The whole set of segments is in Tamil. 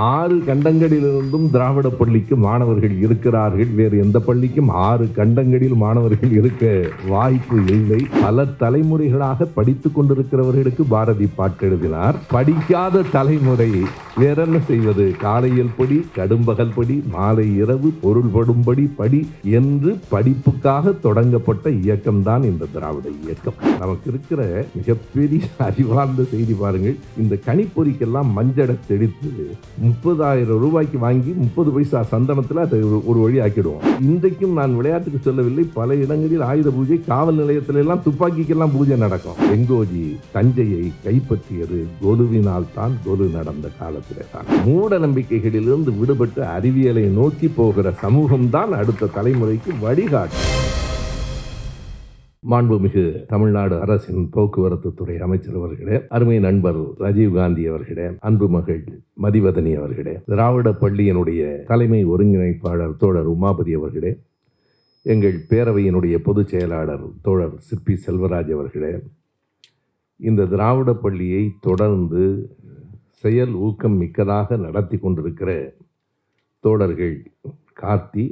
ஆறு கண்டங்களிலிருந்தும் திராவிட பள்ளிக்கு மாணவர்கள் இருக்கிறார்கள். வேறு எந்த பள்ளிக்கும் ஆறு கண்டங்களில் மாணவர்கள் இருக்க வாய்ப்பு இல்லை. பல தலைமுறைகளாக படித்துக் கொண்டிருக்கிறவர்களுக்கு பாரதி பாட்டு எழுதினார். படிக்காத தலைமுறை வேற என்ன செய்வது? காலையில் படி கடும்பகல் படி மாலை இரவு பொருள்படும்படி படி என்று படிப்புக்காக தொடங்கப்பட்ட இயக்கம்தான் இந்த திராவிட இயக்கம். நமக்கு இருக்கிற மிகப்பெரிய அறிவார்ந்த செய்தி பாருங்கள். இந்த கணிப்பொறிக்கெல்லாம் மஞ்சடை தெளித்து முப்பதாயிரம் ரூபாய்க்கு வாங்கி முப்பது பைசா சந்தனத்தில் அதை ஒரு- ஒரு வழி ஆக்கிடுவோம். இன்றைக்கும் நான் விளையாட்டுக்கு சொல்லவில்லை. பல இடங்களில் ஆயுத பூஜை காவல் நிலையத்தில எல்லாம் துப்பாக்கிக்கெல்லாம் பூஜை நடக்கும். வெங்கோஜி தஞ்சையை கைப்பற்றியது கொலுவினால் தான் கொலு நடந்த காலத்திலே தான். மூட நம்பிக்கைகளிலிருந்து விடுபட்டு அறிவியலை நோக்கி போகிற சமூகம்தான் அடுத்த தலைமுறைக்கு வழிகாட்டும். மாண்புமிகு தமிழ்நாடு அரசின் போக்குவரத்து துறை அமைச்சர் அவர்களே அருமை நண்பர் ராஜீவ் காந்தி அவர்களே அன்பு மகள் மதிவதனி அவர்களே திராவிட பள்ளியினுடைய தலைமை ஒருங்கிணைப்பாளர் தோழர் உமாபதி அவர்களே எங்கள் பேரவையினுடைய பொதுச் செயலாளர் தோழர் சிற்பி செல்வராஜ் அவர்களே இந்த திராவிட பள்ளியை தொடர்ந்து செயல் ஊக்கம் மிக்கதாக நடத்தி கொண்டிருக்கிற தோழர்கள் கார்த்தி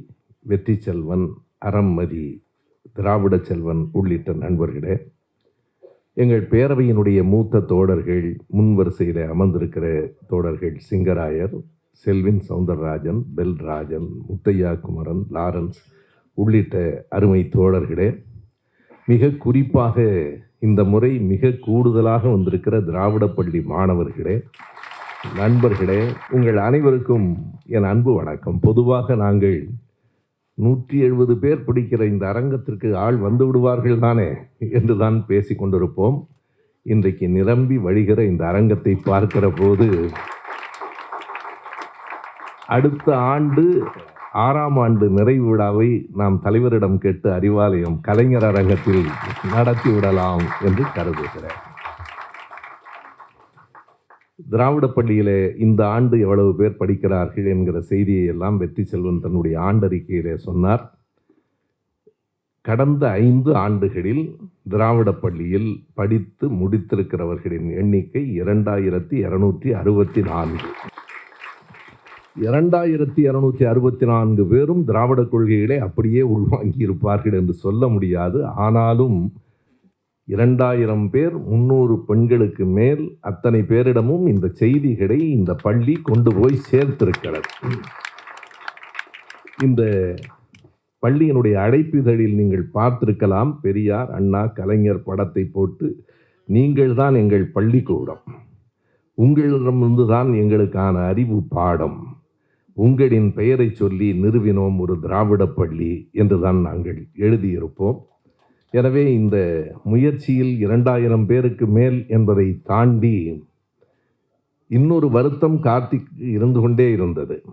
வெற்றி செல்வன் அறம்மதி திராவிட செல்வன் உள்ளிட்ட நண்பர்களே எங்கள் பேரவையினுடைய மூத்த தோழர்கள் முன் வரிசையில் அமர்ந்திருக்கிற தோழர்கள் சிங்கராயர் செல்வின் சவுந்தரராஜன் பெல்ராஜன் முத்தையா குமரன் லாரன்ஸ் உள்ளிட்ட அருமை தோழர்களே மிக குறிப்பாக இந்த முறை மிக கூடுதலாக வந்திருக்கிற திராவிட பள்ளி மாணவர்களே நண்பர்களே உங்கள் அனைவருக்கும் என் அன்பு வணக்கம். பொதுவாக நாங்கள் நூற்றி எழுபது பேர் பிடிக்கிற இந்த அரங்கத்திற்கு ஆள் வந்து விடுவார்கள் தானே என்று தான் பேசி கொண்டிருப்போம். இன்றைக்கு நிரம்பி வழிகிற இந்த அரங்கத்தை பார்க்கிற போது அடுத்த ஆண்டு ஆறாம் ஆண்டு நிறைவு விழாவை நாம் தலைவரிடம் கேட்டு அறிவாலயம் கலைஞர் அரங்கத்தில் நடத்தி விடலாம் என்று கருதுகிறேன். திராவிட பள்ளியிலே இந்த ஆண்டு எவ்வளவு பேர் படிக்கிறார்கள் என்கிற செய்தியை எல்லாம் வெற்றி செல்வன் தன்னுடைய ஆண்டறிக்கையிலே சொன்னார். கடந்த ஐந்து ஆண்டுகளில் திராவிட பள்ளியில் படித்து முடித்திருக்கிறவர்களின் எண்ணிக்கை இரண்டாயிரத்தி இரநூற்றி அறுபத்தி நான்கு. இரண்டாயிரத்தி இரநூத்தி அறுபத்தி நான்கு பேரும் திராவிட கொள்கைகளை அப்படியே உள்வாங்கி இருப்பார்கள் என்று சொல்ல முடியாது. ஆனாலும் இரண்டாயிரம் பேர் முன்னூறு பெண்களுக்கு மேல் அத்தனை பேரிடமும் இந்த செய்திகளை இந்த பள்ளி கொண்டு போய் சேர்த்திருக்கிறது. இந்த பள்ளியினுடைய அழைப்பிதழில் நீங்கள் பார்த்திருக்கலாம் பெரியார் அண்ணா கலைஞர் படத்தை போட்டு நீங்கள் தான் எங்கள் பள்ளிக்கூடம். உங்களிடமிருந்து தான் எங்களுக்கான அறிவு பாடம். உங்களின் பெயரை சொல்லி நிறுவினோம் ஒரு திராவிட பள்ளி என்றுதான் நாங்கள் எழுதியிருப்போம். எனவே இந்த முயற்சியில் இரண்டாயிரம் பேருக்கு மேல் என்பதை தாண்டி இன்னொரு வருத்தம் கார்த்திக் இருந்து கொண்டே இருந்தது.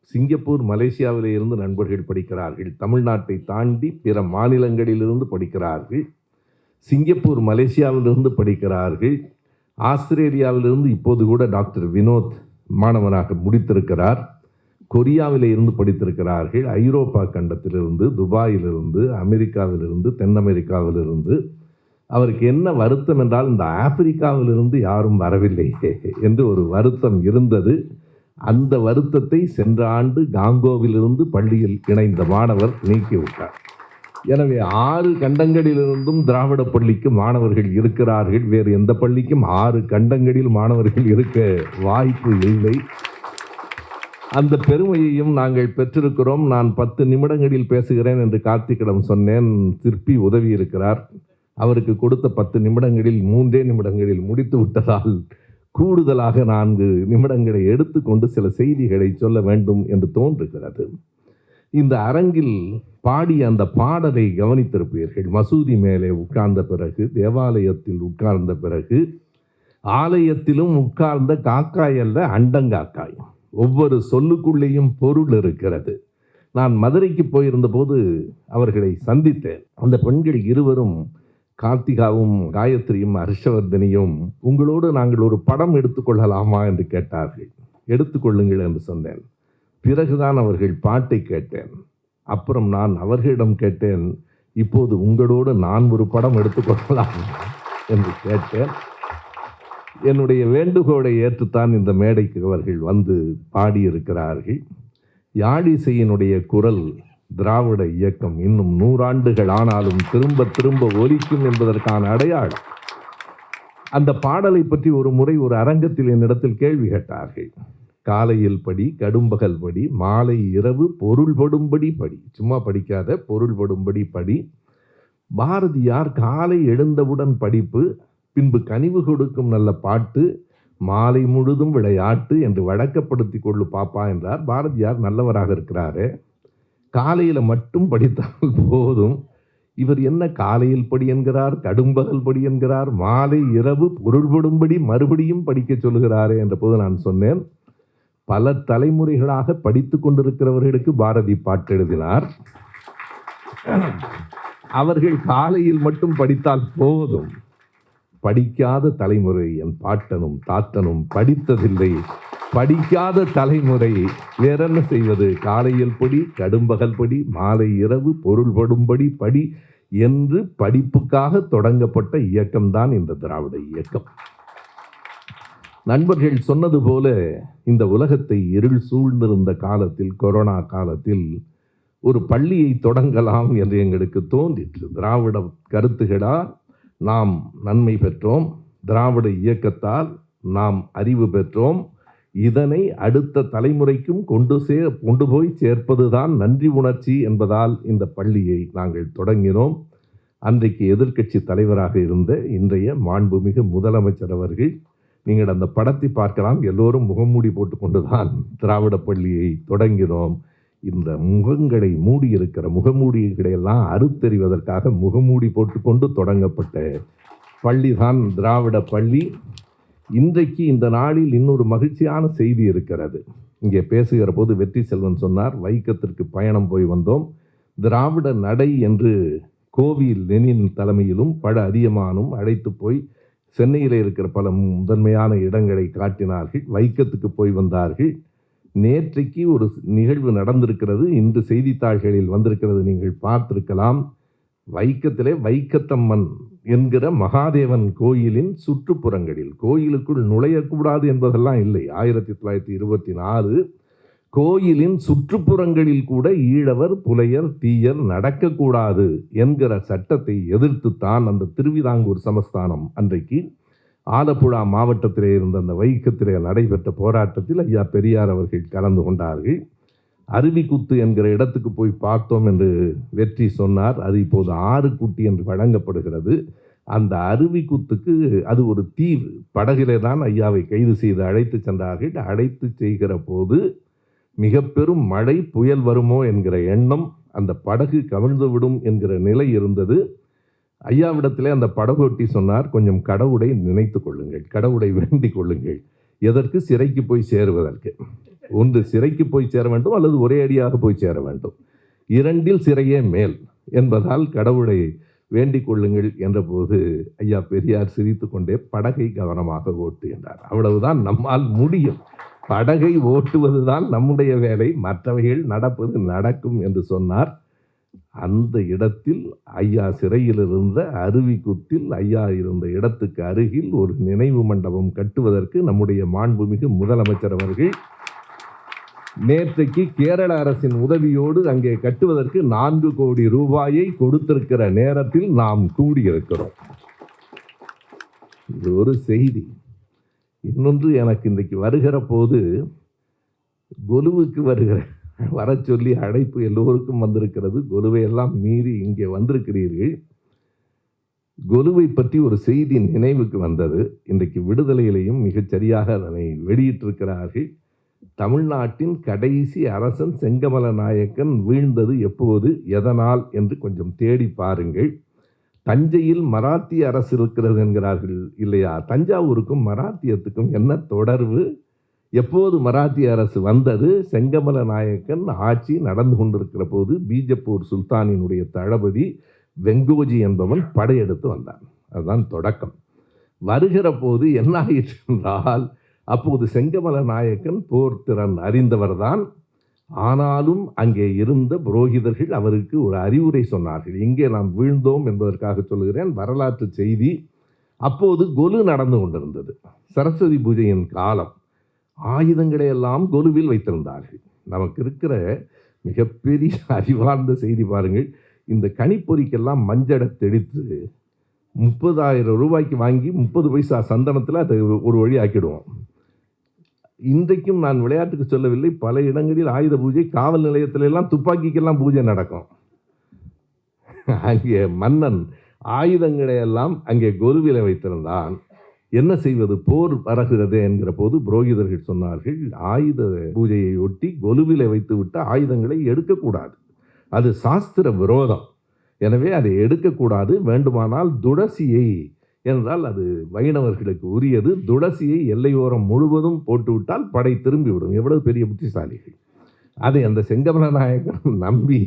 சிங்கப்பூர் மலேசியாவில் இருந்து நண்பர்கள் படிக்கிறார்கள். தமிழ்நாட்டை தாண்டி பிற மாநிலங்களிலிருந்து படிக்கிறார்கள். சிங்கப்பூர் மலேசியாவிலிருந்து படிக்கிறார்கள். ஆஸ்திரேலியாவிலிருந்து இப்போது கூட டாக்டர் வினோத் மாணவனாக முடித்திருக்கிறார். கொரியாவில் இருந்து படித்திருக்கிறார்கள். ஐரோப்பா கண்டத்திலிருந்து துபாயிலிருந்து அமெரிக்காவிலிருந்து தென் அமெரிக்காவிலிருந்து அவருக்கு என்ன வருத்தம் என்றால் இந்த ஆப்பிரிக்காவிலிருந்து யாரும் வரவில்லை என்று ஒரு வருத்தம் இருந்தது. அந்த வருத்தத்தை சென்ற ஆண்டு காங்கோவிலிருந்து பள்ளியில் இணைந்த மாணவர் நீக்கிவிட்டார். எனவே ஆறு கண்டங்களிலிருந்தும் திராவிட பள்ளிக்கு மாணவர்கள் இருக்கிறார்கள். வேறு எந்த பள்ளிக்கும் ஆறு கண்டங்களில் மாணவர்கள் இருக்க வாய்ப்பு இல்லை. அந்த பெருமையையும் நாங்கள் பெற்றிருக்கிறோம். நான் பத்து நிமிடங்களில் பேசுகிறேன் என்று கார்த்திகிடம் சொன்னேன். சிற்பி உதவி இருக்கிறார் அவருக்கு கொடுத்த பத்து நிமிடங்களில் மூன்றே நிமிடங்களில் முடித்து விட்டதால் கூடுதலாக நான்கு நிமிடங்களை எடுத்துக்கொண்டு சில செய்திகளை சொல்ல வேண்டும் என்று தோன்றுகிறது. இந்த அரங்கில் பாடிய அந்த பாடலை கவனித்திருப்பீர்கள். மசூதி மேலே உட்கார்ந்த பிறகு தேவாலயத்தில் உட்கார்ந்த பிறகு ஆலயத்திலும் உட்கார்ந்த காக்காய் அல்ல அண்டங்காக்காய். ஒவ்வொரு சொல்லுக்குள்ளேயும் பொருள் இருக்கிறது. நான் மதுரைக்கு போயிருந்தபோது அவர்களை சந்தித்தேன். அந்த பெண்கள் இருவரும் கார்த்திகாவும் காயத்ரியும் ஹர்ஷவர்தனியும் உங்களோடு நாங்கள் ஒரு படம் எடுத்துக்கொள்ளலாமா என்று கேட்டார்கள். எடுத்துக்கொள்ளுங்கள் என்று சொன்னேன். பிறகுதான் அவர்கள் பாட்டை கேட்டேன். அப்புறம் நான் அவர்களிடம் கேட்டேன் இப்போது உங்களோடு நான் ஒரு படம் எடுத்துக்கொள்ளலாம் என்று கேட்டேன். என்னுடைய வேண்டுகோளை ஏற்றுத்தான் இந்த மேடைக்கு அவர்கள் வந்து பாடியிருக்கிறார்கள். யாழிசையினுடைய குரல் திராவிட இயக்கம் இன்னும் நூறாண்டுகள் ஆனாலும் திரும்ப திரும்ப ஒலிக்கும் என்பதற்கான அடையாளம். அந்த பாடலை பற்றி ஒரு முறை ஒரு அரங்கத்தில் என்னிடத்தில் கேள்வி கேட்டார்கள். காலையில் படி கடும்பகல் படி மாலை இரவு பொருள்படும்படி படி. சும்மா படிக்காத பொருள்படும்படி படி. பாரதியார் காலை எழுந்தவுடன் படிப்பு பின்பு கனிவு கொடுக்கும் நல்ல பாட்டு மாலை முழுதும் விளையாட்டு என்று வழக்கப்படுத்தி கொள்ளு பாப்பா என்றார். பாரதியார் நல்லவராக இருக்கிறாரு. காலையில் மட்டும் படித்தால் போதும். இவர் என்ன காலையில் படி என்கிறார் கடும்பகல் படி என்கிறார் மாலை இரவு பொருள்படும்படி மறுபடியும் படிக்க சொல்கிறாரே என்ற போது நான் சொன்னேன். பல தலைமுறைகளாக படித்து கொண்டிருக்கிறவர்களுக்கு பாரதி பாட்டு எழுதினார். அவர்கள் காலையில் மட்டும் படித்தால் போதும். படிக்காத தலைமுறை என் பாட்டனும் தாத்தனும் படித்ததில்லை. படிக்காத தலைமுறை வேற என்ன செய்வது? காலையில் படி கடும்பகல் படி மாலை இரவு பொருள்படும்படி படி என்று படிப்புக்காக தொடங்கப்பட்ட இயக்கம்தான் இந்த திராவிட இயக்கம். நண்பர்கள் சொன்னது போல இந்த உலகத்தை இருள் சூழ்ந்திருந்த காலத்தில் கொரோனா காலத்தில் ஒரு பள்ளியை தொடங்கலாம் என்று எங்களுக்கு தோன்றிற்று. திராவிட கருத்துகளால் நாம் நன்மை பெற்றோம். திராவிட இயக்கத்தால் நாம் அறிவு பெற்றோம். இதனை அடுத்த தலைமுறைக்கும் கொண்டு சே கொண்டு போய் சேர்ப்பதுதான் நன்றி உணர்ச்சி என்பதால் இந்த பள்ளியை நாங்கள் தொடங்கினோம். அன்றைக்கு எதிர்க்கட்சி தலைவராக இருந்த இன்றைய மாண்புமிகு முதலமைச்சர் அவர்கள் நீங்கள் அந்த படத்தை பார்க்கலாம். எல்லோரும் முகமூடி போட்டுக்கொண்டு தான் திராவிட பள்ளியை தொடங்கினோம். இந்த முகங்களை மூடி இருக்கிற முகமூடிகளை எல்லாம் அறுத்தெறிவதற்காக முகமூடி போட்டுக்கொண்டு தொடங்கப்பட்ட பள்ளி தான் திராவிட பள்ளி. இன்றைக்கு இந்த நாளில் இன்னொரு மகிழ்ச்சியான செய்தி இருக்கிறது. இங்கே பேசுகிற போது வெற்றி செல்வன் சொன்னார் வைக்கத்திற்கு பயணம் போய் வந்தோம். திராவிட நடை என்று கோவில் லெனின் தலைமையிலும் பல அதியமானும் அழைத்து போய் சென்னையில் இருக்கிற பல முதன்மையான இடங்களை காட்டினார்கள். வைக்கத்துக்கு போய் வந்தார்கள். நேற்றைக்கு ஒரு நிகழ்வு நடந்திருக்கிறது. இன்று செய்தித்தாள்களில் வந்திருக்கிறது. நீங்கள் பார்த்திருக்கலாம். வைக்கத்திலே வைக்கத்தம்மன் என்கிற மகாதேவன் கோயிலின் சுற்றுப்புறங்களில் கோயிலுக்குள் நுழையக்கூடாது என்பதெல்லாம் இல்லை. ஆயிரத்தி தொள்ளாயிரத்தி இருபத்தி நாலு கோயிலின் சுற்றுப்புறங்களில் கூட ஈழவர் புலையர் தீயர் நடக்கக்கூடாது என்கிற சட்டத்தை எதிர்த்துத்தான் அந்த திருவிதாங்கூர் சமஸ்தானம் அன்றைக்கு ஆலப்புழா மாவட்டத்திலே இருந்த அந்த வைக்கத்திலே நடைபெற்ற போராட்டத்தில் ஐயா பெரியார் அவர்கள் கலந்து கொண்டார்கள். அருவிக்குத்து என்கிற இடத்துக்கு போய் பார்த்தோம் என்று வெற்றி சொன்னார். அது இப்போது ஆறுக்குட்டி என்று வழங்கப்படுகிறது. அந்த அருவிக்குத்துக்கு அது ஒரு தீவு. படகிலே தான் ஐயாவை கைது செய்து அழைத்து சென்றார்கள். அழைத்து செய்கிற போது மிக பெரும் மழை புயல் வருமோ என்கிற எண்ணம் அந்த படகு கவிழ்ந்துவிடும் என்கிற நிலை இருந்தது. ஐயாவிடத்திலே அந்த படகோட்டி சொன்னார் கொஞ்சம் கடவுளை நினைத்து கொள்ளுங்கள் கடவுளை வேண்டிக் கொள்ளுங்கள். எதற்கு? சிறைக்கு போய் சேருவதற்கு. ஒன்று சிறைக்கு போய் சேர வேண்டும் அல்லது ஒரே அடியாக போய் சேர வேண்டும். இரண்டில் சிறையே மேல் என்பதால் கடவுளை வேண்டிக் கொள்ளுங்கள் என்றபோது ஐயா பெரியார் சிரித்து கொண்டே படகை கவனமாக ஓட்டு என்றார் அவ்வளவுதான் நம்மால் முடியும். படகை ஓட்டுவதுதான் நம்முடைய வேலை. மற்றவைகள் நடப்பது நடக்கும் என்று சொன்னார். அந்த இடத்தில் ஐயா சிறையில் இருந்த அருவிக்குத்தில் ஐயா இருந்த இடத்துக்கு அருகில் ஒரு நினைவு மண்டபம் கட்டுவதற்கு நம்முடைய மாண்புமிகு முதலமைச்சர் அவர்கள் நேற்றைக்கு கேரள அரசின் உதவியோடு அங்கே கட்டுவதற்கு நான்கு கோடி ரூபாயை கொடுத்திருக்கிற நேரத்தில் நாம் கூடியிருக்கிறோம். இது ஒரு செய்தி. இன்னொன்று எனக்கு இன்றைக்கு வருகிற போது கொலுவுக்கு வருகிற வர சொல்லி அழைப்பு எல்லோருக்கும் வந்திருக்கிறது. கொலுவை எல்லாம் மீறி இங்கே வந்திருக்கிறீர்கள். கொலுவை பற்றி ஒரு செய்தி நினைவுக்கு வந்தது. இன்றைக்கு விடுதலையிலையும் மிகச் சரியாக அதனை வெளியிட்டிருக்கிறார்கள். தமிழ்நாட்டின் கடைசி அரசன் செங்கமல நாயக்கன் வீழ்ந்தது எப்போது எதனால் என்று கொஞ்சம் தேடி பாருங்கள். தஞ்சையில் மராத்திய அரசு இருக்கிறது என்கிறார்கள் இல்லையா? தஞ்சாவூருக்கும் மராத்தியத்துக்கும் என்ன தொடர்பு? எப்போது மராத்திய அரசு வந்தது செங்கமல நாயக்கன் ஆட்சி நடந்து கொண்டிருக்கிற போது பீஜப்பூர் சுல்தானினுடைய தளபதி வெங்கோஜி என்பவன் படையெடுத்து வந்தான். அதுதான் தொடக்கம். வருகிற போது என்ன ஆயிற்று என்றால் அப்போது செங்கமல நாயக்கன் போர் திறன் அறிந்தவர்தான். ஆனாலும் அங்கே இருந்த புரோகிதர்கள் அவருக்கு ஒரு அறிவுரை சொன்னார்கள். இங்கே நாம் வீழ்ந்தோம் என்பதற்காக சொல்கிறேன் வரலாற்று செய்தி அப்போது கொலு நடந்து கொண்டிருந்தது. சரஸ்வதி பூஜையின் காலம் ஆயுதங்களை எல்லாம் கொலுவில் வைத்திருந்தார்கள். நமக்கு இருக்கிற மிகப்பெரிய அறிவார்ந்த செய்தி பாருங்கள். இந்த கணிப்பொறிக்கெல்லாம் மஞ்சடை தெளித்து முப்பதாயிரம் ரூபாய்க்கு வாங்கி முப்பது பைசா சந்தனத்தில் அதை ஒரு வழி ஆக்கிடுவோம். இன்றைக்கும் நான் விளையாட்டுக்கு சொல்லவில்லை. பல இடங்களில் ஆயுத பூஜை காவல் நிலையத்திலெல்லாம் துப்பாக்கிக்கெல்லாம் பூஜை நடக்கும். அங்கே மன்னன் ஆயுதங்களை எல்லாம் அங்கே கொருவில வைத்திருந்தான். என்ன செய்வது? போர் வரகிறதே என்கிற போது புரோகிதர்கள் சொன்னார்கள் ஆயுத பூஜையை ஒட்டி கொலுவில் வைத்துவிட்ட ஆயுதங்களை எடுக்கக்கூடாது. அது சாஸ்திர விரோதம். எனவே அதை எடுக்கக்கூடாது. வேண்டுமானால் துளசியை என்றால் அது வைணவர்களுக்கு உரியது. துளசியை எல்லையோரம் முழுவதும் போட்டுவிட்டால் படை திரும்பிவிடும். எவ்வளவு பெரிய புத்திசாலிகள். அதை அந்த செங்கமல நாயகன் நம்பி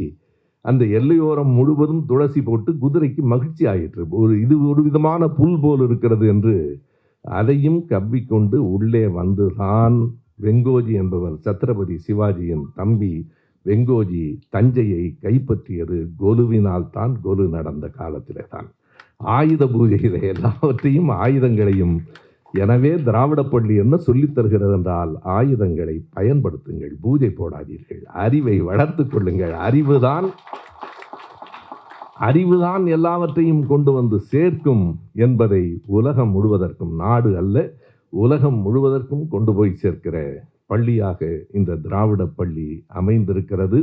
அந்த எல்லையோரம் முழுவதும் துளசி போட்டு குதிரைக்கு மகிழ்ச்சி ஆயிற்று. ஒரு இது ஒரு விதமான புல் போல் இருக்கிறது என்று அதையும் கவ்விக்கொண்டு உள்ளே வந்துதான் வெங்கோஜி என்பவர் சத்ரபதி சிவாஜியின் தம்பி. வெங்கோஜி தஞ்சையை கைப்பற்றியது கொலுவினால் தான் கொலு நடந்த காலத்திலே தான். ஆயுத பூஜையில் எல்லாவற்றையும் ஆயுதங்களையும் எனவே திராவிட பள்ளி என்ன சொல்லித் தருகிறது என்றால் ஆயுதங்களை பயன்படுத்துங்கள் பூஜை போடாதீர்கள் அறிவை வளர்த்துக் கொள்ளுங்கள் அறிவுதான் அறிவுதான் எல்லாவற்றையும் கொண்டு வந்து சேர்க்கும் என்பதை உலகம் முழுவதற்கும் நாடு அல்ல உலகம் முழுவதற்கும் கொண்டு போய் சேர்க்கிற பள்ளியாக இந்த திராவிட பள்ளி அமைந்திருக்கிறது.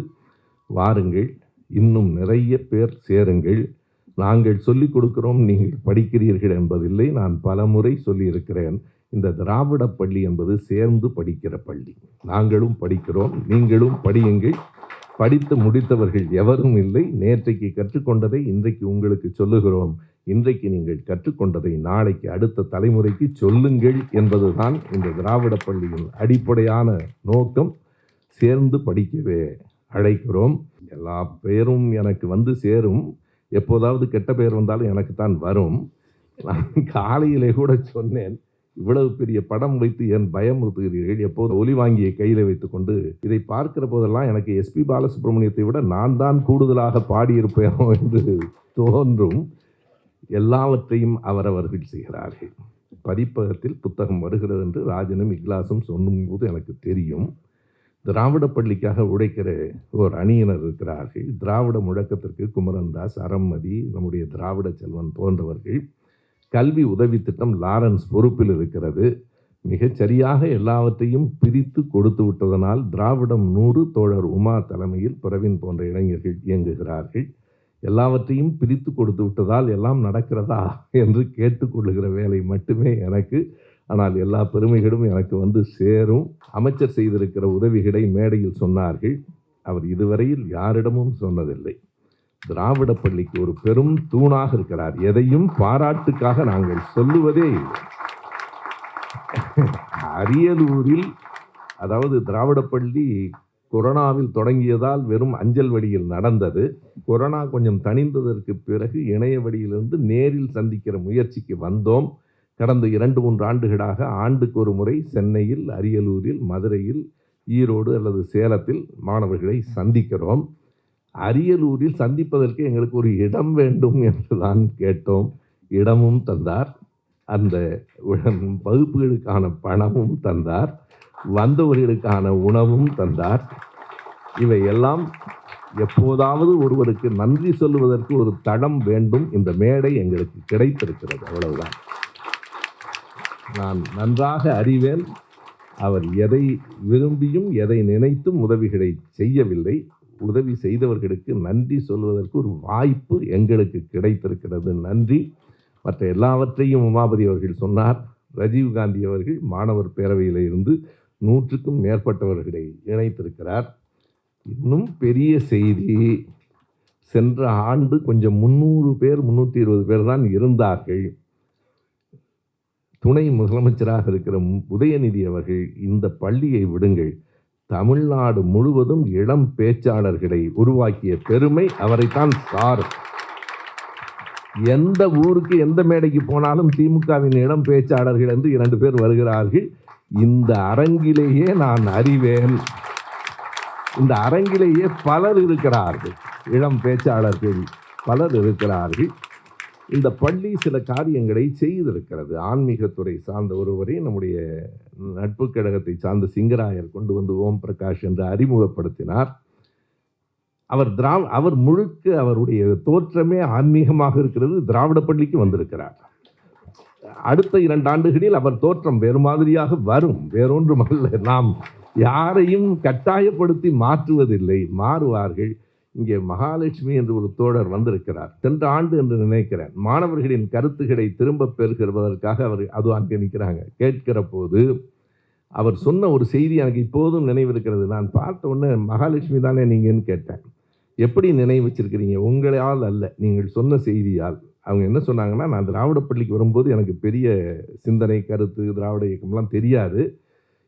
வாருங்கள் இன்னும் நிறைய பேர் சேருங்கள். நாங்கள் சொல்லிக் கொடுக்கிறோம் நீங்கள் படிக்கிறீர்கள் என்பதில்லை. நான் பலமுறை சொல்லியிருக்கிறேன் இந்த திராவிட பள்ளி என்பது சேர்ந்து படிக்கிற பள்ளி. நாங்களும் படிக்கிறோம் நீங்களும் படியுங்கள். படித்து முடித்தவர்கள் எவரும் இல்லை. நேற்றைக்கு கற்றுக்கொண்டதை இன்றைக்கு உங்களுக்கு சொல்லுகிறோம். இன்றைக்கு நீங்கள் கற்றுக்கொண்டதை நாளைக்கு அடுத்த தலைமுறைக்கு சொல்லுங்கள் என்பதுதான் இந்த திராவிட பள்ளியின் அடிப்படையான நோக்கம். சேர்ந்து படிக்கவே அழைக்கிறோம். எல்லா பேரும் எனக்கு வந்து சேரும். எப்போதாவது கெட்ட பெயர் வந்தாலும் எனக்கு தான் வரும். நான் காலையிலே கூட சொன்னேன். இவ்வளவு பெரிய படம் வைத்து என் பயமுறுத்துகிறீர்கள் எப்போது ஒலி வாங்கிய கையில் வைத்துக்கொண்டு இதை பார்க்கிற போதெல்லாம் எனக்கு எஸ்பி பாலசுப்ரமணியத்தை விட நான் தான் கூடுதலாக பாடியிருப்பேனோ என்று தோன்றும் எல்லாவற்றையும் அவரவர்கள் செய்கிறார்கள். பதிப்பகத்தில் புத்தகம் வருகிறது என்று ராஜனும் இக்லாசும் சொல்லும்போது எனக்கு தெரியும். திராவிட பள்ளிக்காக உழைக்கிற ஒரு அணியினர் இருக்கிறார்கள். திராவிட முழக்கத்திற்கு குமரன்தாஸ் அறம்மதி நம்முடைய திராவிட செல்வன் போன்றவர்கள் கல்வி உதவி திட்டம் லாரன்ஸ் பொறுப்பில் இருக்கிறது. மிகச்சரியாக எல்லாவற்றையும் பிரித்து கொடுத்து விட்டதனால் திராவிடம் நூறு தோழர் உமா தலைமையில் பிறவின் போன்ற இளைஞர்கள் இயங்குகிறார்கள். எல்லாவற்றையும் பிரித்து கொடுத்து விட்டதால் எல்லாம் நடக்கிறதா என்று கேட்டுக்கொள்ளுகிற வேலை மட்டுமே எனக்கு. ஆனால் எல்லா பெருமைகளும் எனக்கு வந்து சேரும். அமைச்சர் செய்திருக்கிற உதவிகளை மேடையில் சொன்னார்கள். அவர் இதுவரையில் யாரிடமும் சொன்னதில்லை. திராவிட பள்ளிக்கு ஒரு பெரும் தூணாக இருக்கிறார். எதையும் பாராட்டுக்காக நாங்கள் சொல்லுவதே இல்லை. அரியலூரில் அதாவது திராவிட பள்ளி கொரோனாவில் தொடங்கியதால் வெறும் அஞ்சல் வழியில் நடந்தது. கொரோனா கொஞ்சம் தணிந்ததற்கு பிறகு இணைய வழியிலிருந்து நேரில் சந்திக்கிற முயற்சிக்கு வந்தோம். கடந்த இரண்டு மூன்று ஆண்டுகளாக ஆண்டுக்கு ஒரு முறை சென்னையில் அரியலூரில் மதுரையில் ஈரோடு அல்லது சேலத்தில் மாணவர்களை சந்திக்கிறோம். அரியலூரில் சந்திப்பதற்கு எங்களுக்கு ஒரு இடம் வேண்டும் என்று தான் கேட்டோம். இடமும் தந்தார். அந்த வகுப்புகளுக்கான பணமும் தந்தார். வந்தவர்களுக்கான உணவும் தந்தார். இவையெல்லாம் எப்போதாவது ஒருவருக்கு நன்றி சொல்லுவதற்கு ஒரு தடம் வேண்டும். இந்த மேடை எங்களுக்கு கிடைத்திருக்கிறது. அவ்வளவுதான். நான் நன்றாக அறிவேன். அவர் எதை விரும்பியும் எதை நினைத்தும் உதவிகளை செய்யவில்லை. உதவி செய்தவர்களுக்கு நன்றி சொல்வதற்கு ஒரு வாய்ப்பு எங்களுக்கு கிடைத்திருக்கிறது. நன்றி. மற்ற எல்லாவற்றையும் உமாபதி அவர்கள் சொன்னார். ராஜீவ்காந்தி அவர்கள் மாணவர் பேரவையில் இருந்து நூற்றுக்கும் மேற்பட்டவர்களை இணைத்திருக்கிறார். இன்னும் பெரிய செய்தி சென்ற ஆண்டு கொஞ்சம் முந்நூறு பேர் முந்நூற்றி இருபது பேர் தான் இருந்தார்கள். துணை முதலமைச்சராக இருக்கிற உதயநிதி அவர்கள் இந்த பள்ளியை விடுங்கள். தமிழ்நாடு முழுவதும் இளம் பேச்சாளர்களை உருவாக்கிய பெருமை அவரைத்தான் சாரும். எந்த ஊருக்கு எந்த மேடைக்கு போனாலும் திமுகவின் இளம் பேச்சாளர்கள் என்று இரண்டு பேர் வருகிறார்கள். இந்த அரங்கிலேயே நான் அறிவேன். இந்த அரங்கிலேயே பலர் இருக்கிறார்கள். இளம் பேச்சாளர்கள் பலர் இருக்கிறார்கள். இந்த பள்ளி சில காரியங்களை செய்திருக்கிறது. ஆன்மீகத்துறை சார்ந்த ஒருவரை நம்முடைய நட்பு கழகத்தை சார்ந்த சிங்கராயர் கொண்டு வந்து ஓம் பிரகாஷ் என்று அறிமுகப்படுத்தினார். அவர் திரா அவர் முழுக்க அவருடைய தோற்றமே ஆன்மீகமாக இருக்கிறது. திராவிட பள்ளிக்கு வந்திருக்கிறார். அடுத்த இரண்டு ஆண்டுகளில் அவர் தோற்றம் வேறு மாதிரியாக வரும். வேறொன்றும் அல்ல. நாம் யாரையும் கட்டாயப்படுத்தி மாற்றுவதில்லை. மாறுவார்கள். இங்கே மகாலட்சுமி என்று ஒரு தோழர் வந்திருக்கிறார். சென்ற ஆண்டு என்று நினைக்கிறேன். மாணவர்களின் கருத்துக்களை திரும்ப பெறுகிறதற்காக அவர் அது அங்கே நிற்கிறாங்க. கேட்கிற போது அவர் சொன்ன ஒரு செய்தி எனக்கு இப்போதும் நினைவிருக்கிறது. நான் பார்த்த உடனே மகாலட்சுமி தானே நீங்கன்னு கேட்டேன். எப்படி நினைவு வச்சிருக்கிறீங்க உங்களால் அல்ல நீங்கள் சொன்ன செய்தியால். அவங்க என்ன சொன்னாங்கன்னா நான் திராவிட பள்ளிக்கு வரும்போது எனக்கு பெரிய சிந்தனை கருத்து திராவிட இயக்கம்லாம் தெரியாது.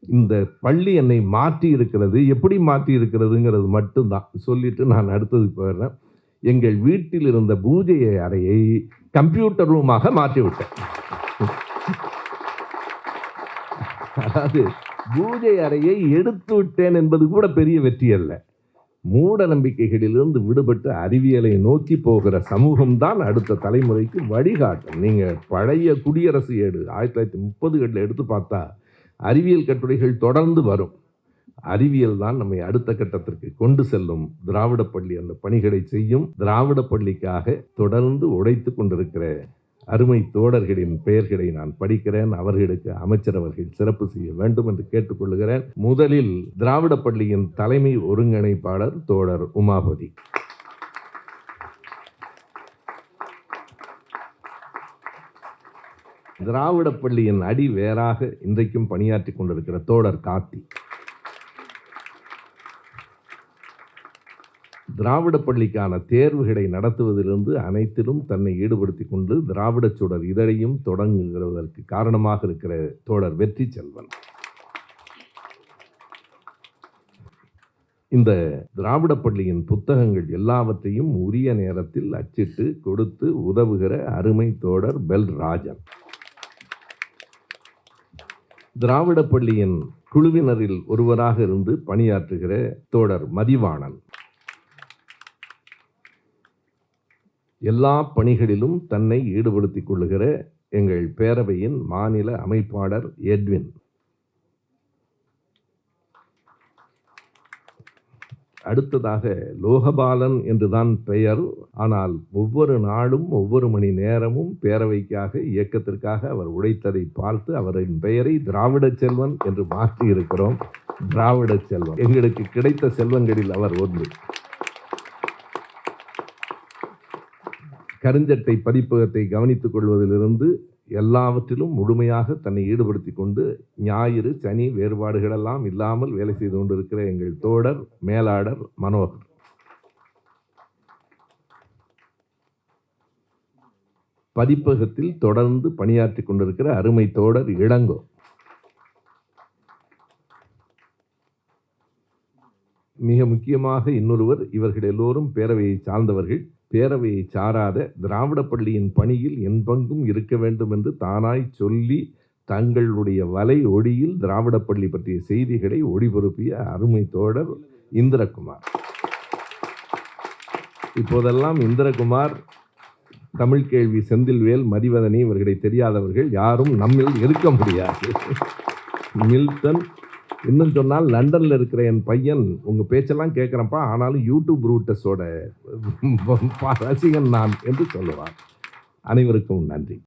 இந்த பள்ளி என்னை மாற்றி இருக்கிறது எப்படி மாற்றி இருக்கிறதுங்கிறது மட்டும்தான். சொல்லிட்டு நான் அடுத்தது போயிடுறேன். எங்கள் வீட்டில் இருந்த பூஜை அறையை கம்ப்யூட்டர் ரூமாக மாற்றிவிட்டேன். அதாவது பூஜை அறையை எடுத்து விட்டேன் என்பது கூட பெரிய வெற்றி அல்ல. மூட நம்பிக்கைகளிலிருந்து விடுபட்டு அறிவியலை நோக்கி போகிற சமூகம்தான் அடுத்த தலைமுறைக்கு வழிகாட்டும். நீங்கள் பழைய குடியரசு ஏடு ஆயிரத்தி தொள்ளாயிரத்தி முப்பதுகளில் எடுத்து பார்த்தா அறிவியல் கட்டுரைகள் தொடர்ந்து வரும். அறிவியல் தான் நம்மை அடுத்த கட்டத்திற்கு கொண்டு செல்லும். திராவிட பள்ளி அந்த பணிகளை செய்யும். திராவிட பள்ளிக்காக தொடர்ந்து உழைத்து கொண்டிருக்கிற அருமை தோழர்களின் பெயர்களை நான் படிக்கிறேன். அவர்களுக்கு அமைச்சர் அவர்கள் சிறப்பு செய்ய வேண்டும் என்று கேட்டுக்கொள்கிறேன். முதலில் திராவிட பள்ளியின் தலைமை ஒருங்கிணைப்பாளர் தோழர் உமாபதி. திராவிட பள்ளியின் அடி வேறாக இன்றைக்கும் பணியாற்றி கொண்டிருக்கிற தோழர் காத்தி திராவிட பள்ளிக்கான தேர்வுகளை நடத்துவதிலிருந்து அனைத்திலும் தன்னை ஈடுபடுத்தி கொண்டு திராவிட சுடர் இதழையும் தொடங்குகிறதற்கு காரணமாக இருக்கிற தோழர் வெற்றி செல்வன். இந்த திராவிட பள்ளியின் புத்தகங்கள் எல்லாவற்றையும் உரிய நேரத்தில் அச்சிட்டு கொடுத்து உதவுகிற அருமை தோழர் பெல் ராஜன் திராவிட பள்ளியின் குழுவினரில் ஒருவராக இருந்து பணியாற்றுகிற தோழர் மதிவாணன். எல்லா பணிகளிலும் தன்னை ஈடுபடுத்திக் கொள்ளுகிற எங்கள் பேரவையின் மாநில அமைப்பாளர் எட்வின் அடுத்ததாக லோகபாலன் என்றுதான் பெயர். ஆனால் ஒவ்வொரு நாளும் ஒவ்வொரு மணி நேரமும் பேரவைக்காக இயக்கத்திற்காக அவர் உழைத்ததை பார்த்து அவரின் பெயரை திராவிட செல்வன் என்று மாற்றி இருக்கிறோம் திராவிட செல்வன். எங்களுக்கு கிடைத்த செல்வங்களில் அவர் ஒன்று. கருஞ்சட்டை பதிப்பகத்தை கவனித்துக் கொள்வதிலிருந்து எல்லாவற்றிலும் முழுமையாக தன்னை ஈடுபடுத்தி கொண்டு ஞாயிறு சனி வேறுபாடுகளெல்லாம் இல்லாமல் வேலை செய்து கொண்டிருக்கிற எங்கள் தோழர் மேலாளர் மனோகர். பதிப்பகத்தில் தொடர்ந்து பணியாற்றி கொண்டிருக்கிற அருமை தோழர் இளங்கோ. மிக முக்கியமாக இன்னொருவர் இவர்கள் எல்லோரும் பேரவையை சார்ந்தவர்கள். பேரவையை சாராத திராவிட பள்ளியின் பணியில் என் பங்கும் இருக்க வேண்டும் என்று தானாய் சொல்லி தங்களுடைய வலை ஒளியில் திராவிட பள்ளி பற்றிய செய்திகளை ஒளிபரப்பிய அருமை தோழர் இந்திரகுமார். இப்போதெல்லாம் இந்திரகுமார் தமிழ் கேள்வி செந்தில்வேல் மதிவதனி இவர்களை தெரியாதவர்கள் யாரும் நம்மில் இருக்க முடியாது. மில்டன் இன்னும் சொன்னால் லண்டனில் இருக்கிற என் பையன் உங்கள் பேச்செல்லாம் கேட்குறப்பா ஆனாலும் யூடியூப் ரூட்டஸோட ரசிகன் நான் என்று சொல்லுவார். அனைவருக்கும் நன்றி.